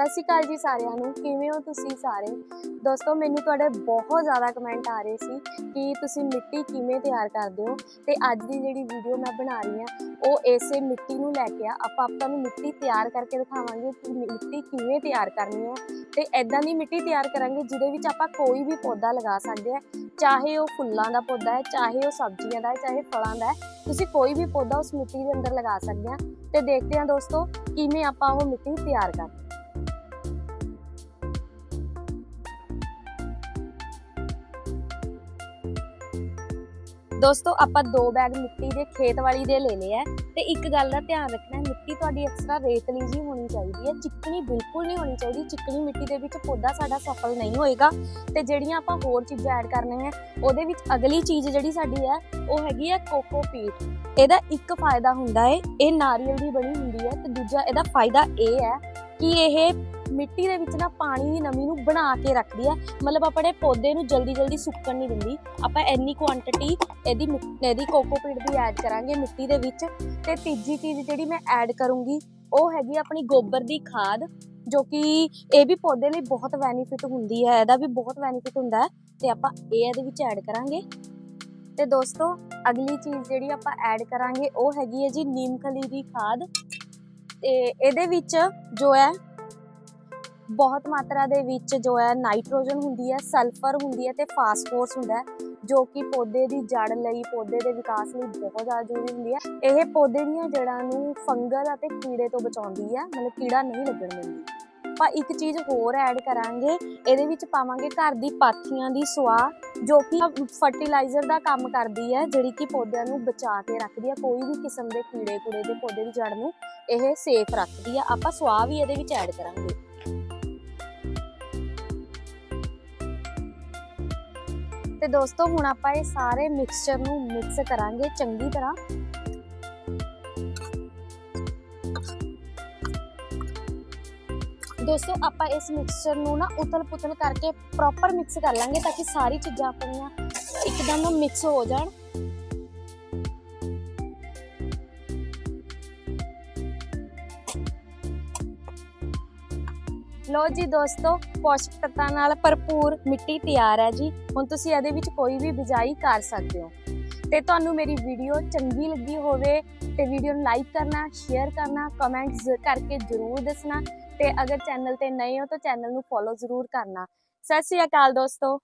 ਸਤਿ ਸ਼੍ਰੀ ਅਕਾਲ ਜੀ ਸਾਰਿਆਂ ਨੂੰ। ਕਿਵੇਂ ਹੋ ਤੁਸੀਂ ਸਾਰੇ? ਦੋਸਤੋ, ਮੈਨੂੰ ਤੁਹਾਡੇ ਬਹੁਤ ਜ਼ਿਆਦਾ ਕਮੈਂਟ ਆ ਰਹੇ ਸੀ ਕਿ ਤੁਸੀਂ ਮਿੱਟੀ ਕਿਵੇਂ ਤਿਆਰ ਕਰਦੇ ਹੋ ਤੇ ਅੱਜ ਦੀ ਜਿਹੜੀ ਵੀਡੀਓ ਮੈਂ ਬਣਾ ਰਹੀ ਹਾਂ, ਉਹ ਇਸੇ ਮਿੱਟੀ ਨੂੰ ਲੈ ਕੇ ਆ। ਆਪਾਂ ਆਪਾਂ ਨੂੰ ਮਿੱਟੀ ਤਿਆਰ ਕਰਕੇ ਦਿਖਾਵਾਂਗੇ ਕਿ ਮਿੱਟੀ ਕਿਵੇਂ ਤਿਆਰ ਕਰਨੀ ਹੈ ਤੇ ਐਦਾਂ ਦੀ ਮਿੱਟੀ ਤਿਆਰ ਕਰਾਂਗੇ ਜਿਹਦੇ ਵਿੱਚ ਆਪਾਂ ਕੋਈ ਵੀ ਪੌਦਾ ਲਗਾ ਸਕਦੇ ਆ ਚਾਹੇ ਉਹ ਫੁੱਲਾਂ ਦਾ ਪੌਦਾ ਹੈ, ਚਾਹੇ ਉਹ ਸਬਜ਼ੀਆਂ ਦਾ ਹੈ, ਚਾਹੇ ਫਲਾਂ ਦਾ ਹੈ। ਤੁਸੀਂ ਕੋਈ ਵੀ ਪੌਦਾ ਉਸ ਮਿੱਟੀ ਦੇ ਅੰਦਰ ਲਗਾ ਸਕਦੇ ਆ ਤੇ ਦੇਖਦੇ ਹਾਂ ਦੋਸਤੋ ਕਿਵੇਂ ਆਪਾਂ ਉਹ ਮਿੱਟੀ ਤਿਆਰ ਕਰਦੇ ਦੋਸਤੋ, ਆਪਾਂ ਦੋ ਬੈਗ ਮਿੱਟੀ ਦੇ ਖੇਤ ਵਾਲੀ ਦੇ ਲੈ ਲਏ ਆ। ਤੇ ਇੱਕ ਗੱਲ ਦਾ ਧਿਆਨ ਰੱਖਣਾ ਹੈ ਮਿੱਟੀ ਤੁਹਾਡੀ ਐਕਸਟਰਾ ਰੇਤਲੀ ਜੀ ਹੋਣੀ ਚਾਹੀਦੀ ਹੈ। ਚਿਕਨੀ ਬਿਲਕੁਲ ਨਹੀਂ ਹੋਣੀ ਚਾਹੀਦੀ। ਚਿਕਨੀ ਮਿੱਟੀ ਦੇ ਵਿੱਚ ਪੌਦਾ ਸਾਡਾ ਸਫਲ ਨਹੀਂ ਹੋਏਗਾ। ਤੇ ਜਿਹੜੀਆਂ ਆਪਾਂ ਹੋਰ ਚੀਜ਼ਾਂ ਐਡ ਕਰਨੀਆਂ ਉਹਦੇ ਵਿੱਚ ਅਗਲੀ ਚੀਜ਼ ਜਿਹੜੀ ਸਾਡੀ ਹੈ, ਉਹ ਹੈਗੀ ਹੈ ਕੋਕੋਪੀਟ ਇਹਦਾ ਇੱਕ ਫਾਇਦਾ ਹੁੰਦਾ ਹੈ ਇਹ ਨਾਰੀਅਲ ਦੀ ਬਣੀ ਹੁੰਦੀ ਹੈ। ਤੇ ਦੂਜਾ ਇਹਦਾ ਫਾਇਦਾ ਇਹ ਹੈ ਕਿ ਇਹ ਮਿੱਟੀ ਦੇ ਵਿੱਚ ਨਾ ਪਾਣੀ ਦੀ ਨਮੀ ਨੂੰ ਬਣਾ ਕੇ ਰੱਖਦੀ ਹੈ ਮਤਲਬ ਆਪਣੇ ਪੌਦੇ ਨੂੰ ਜਲਦੀ ਜਲਦੀ ਸੁੱਕਣ ਨਹੀਂ ਦਿੰਦੀ। ਆਪਾਂ ਇੰਨੀ ਕੁਆਂਟੀਟੀ ਇਹਦੀ ਮਿੱਟ- ਇਹਦੀ ਕੋਕੋਪੀਟ ਦੀ ਐਡ ਕਰਾਂਗੇ ਮਿੱਟੀ ਦੇ ਵਿੱਚ। ਤੇ ਤੀਜੀ ਚੀਜ਼ ਜਿਹੜੀ ਮੈਂ ਐਡ ਕਰੂੰਗੀ, ਉਹ ਹੈਗੀ ਆਪਣੀ ਗੋਬਰ ਦੀ ਖਾਦ, ਜੋ ਕਿ ਇਹ ਵੀ ਪੌਦੇ ਲਈ ਬਹੁਤ ਬੈਨੀਫਿਟ ਹੁੰਦੀ ਹੈ ਇਹਦਾ ਵੀ ਬਹੁਤ ਬੈਨੀਫਿਟ ਹੁੰਦਾ ਹੈ ਤੇ ਆਪਾਂ ਇਹ ਇਹਦੇ ਵਿੱਚ ਐਡ ਕਰਾਂਗੇ। ਤੇ ਦੋਸਤੋ, ਅਗਲੀ ਚੀਜ਼ ਜਿਹੜੀ ਆਪਾਂ ਐਡ ਕਰਾਂਗੇ, ਉਹ ਹੈਗੀ ਹੈ ਜੀ ਨੀਮ ਖਲੀ ਦੀ ਖਾਦ। ਤੇ ਇਹਦੇ ਵਿੱਚ ਜੋ ਹੈ ਬਹੁਤ ਮਾਤਰਾ ਦੇ ਵਿੱਚ ਜੋ ਹੈ ਨਾਈਟ੍ਰੋਜਨ ਹੁੰਦੀ ਹੈ, ਸਲਫਰ ਹੁੰਦੀ ਹੈ ਤੇ ਫਾਸਫੋਰਸ ਹੁੰਦਾ ਹੈ, ਜੋ ਕਿ ਪੌਦੇ ਦੀ ਜੜ ਲਈ, ਪੌਦੇ ਦੇ ਵਿਕਾਸ ਲਈ ਬਹੁਤ ਜ਼ਿਆਦਾ ਜ਼ਰੂਰੀ ਹੁੰਦੀ ਹੈ। ਇਹ ਪੌਦੇ ਦੀਆਂ ਜੜਾਂ ਨੂੰ ਫੰਗਲ ਅਤੇ ਕੀੜੇ ਤੋਂ ਬਚਾਉਂਦੀ ਹੈ, ਮਤਲਬ ਕੀੜਾ ਨਹੀਂ ਲੱਗਣ ਦਿੰਦੀ। ਆਪਾਂ ਇੱਕ ਚੀਜ਼ ਹੋਰ ਐਡ ਕਰਾਂਗੇ, ਇਹਦੇ ਵਿੱਚ ਪਾਵਾਂਗੇ ਘਰ ਦੀ ਪਾਥੀਆਂ ਦੀ ਸੁਆਹ ਜੋ ਕਿ ਫਰਟੀਲਾਈਜ਼ਰ ਦਾ ਕੰਮ ਕਰਦੀ ਹੈ, ਜਿਹੜੀ ਕਿ ਪੌਦਿਆਂ ਨੂੰ ਬਚਾ ਕੇ ਰੱਖਦੀ ਹੈ, ਕੋਈ ਵੀ ਕਿਸਮ ਦੇ ਕੀੜੇ ਕੂੜੇ ਦੇ ਪੌਦੇ ਦੀ ਜੜ ਨੂੰ ਇਹ ਸੇਫ ਰੱਖਦੀ ਹੈ। ਆਪਾਂ ਸੁਆਹ ਵੀ ਇਹਦੇ ਵਿੱਚ ਐਡ ਕਰਾਂਗੇ। ਤੇ ਦੋਸਤੋ, ਹੁਣ ਆਪਾਂ ਇਹ ਸਾਰੇ ਮਿਕਸਚਰ ਨੂੰ ਮਿਕਸ ਕਰਾਂਗੇ ਚੰਗੀ ਤਰ੍ਹਾਂ। ਦੋਸਤੋ, ਆਪਾਂ ਇਸ ਮਿਕਸਚਰ ਨੂੰ ਨਾ ਉਤਲ ਪੁਤਲ ਕਰਕੇ ਪ੍ਰੋਪਰ ਮਿਕਸ ਕਰ ਲਾਂਗੇ ਤਾਂ ਕਿ ਸਾਰੀ ਚੀਜ਼ਾਂ ਆਪਣੀਆਂ ਇੱਕਦਮ ਮਿਕਸ ਹੋ ਜਾਣ। ਲੋ ਜੀ ਦੋਸਤੋ ਪੌਸ਼ਟਿਕ ਤੱਤਾਂ ਨਾਲ ਭਰਪੂਰ ਮਿੱਟੀ ਤਿਆਰ ਹੈ ਜੀ। ਹੁਣ ਤੁਸੀਂ ਇਹਦੇ ਵਿੱਚ ਕੋਈ ਵੀ ਬਿਜਾਈ ਕਰ ਸਕਦੇ ਹੋ। ਤੇ ਤੁਹਾਨੂੰ ਮੇਰੀ ਵੀਡੀਓ ਚੰਗੀ ਲੱਗੀ ਹੋਵੇ ਤੇ ਵੀਡੀਓ ਨੂੰ ਲਾਈਕ ਕਰਨਾ, ਸ਼ੇਅਰ ਕਰਨਾ, ਕਮੈਂਟਸ ਕਰਕੇ ਜ਼ਰੂਰ ਦੱਸਣਾ ਤੇ ਅਗਰ ਚੈਨਲ ਤੇ ਨਏ ਹੋ ਤਾਂ ਚੈਨਲ ਨੂੰ ਫੋਲੋ ਜ਼ਰੂਰ ਕਰਨਾ। ਸਤਿ ਸ਼੍ਰੀ ਅਕਾਲ ਦੋਸਤੋ।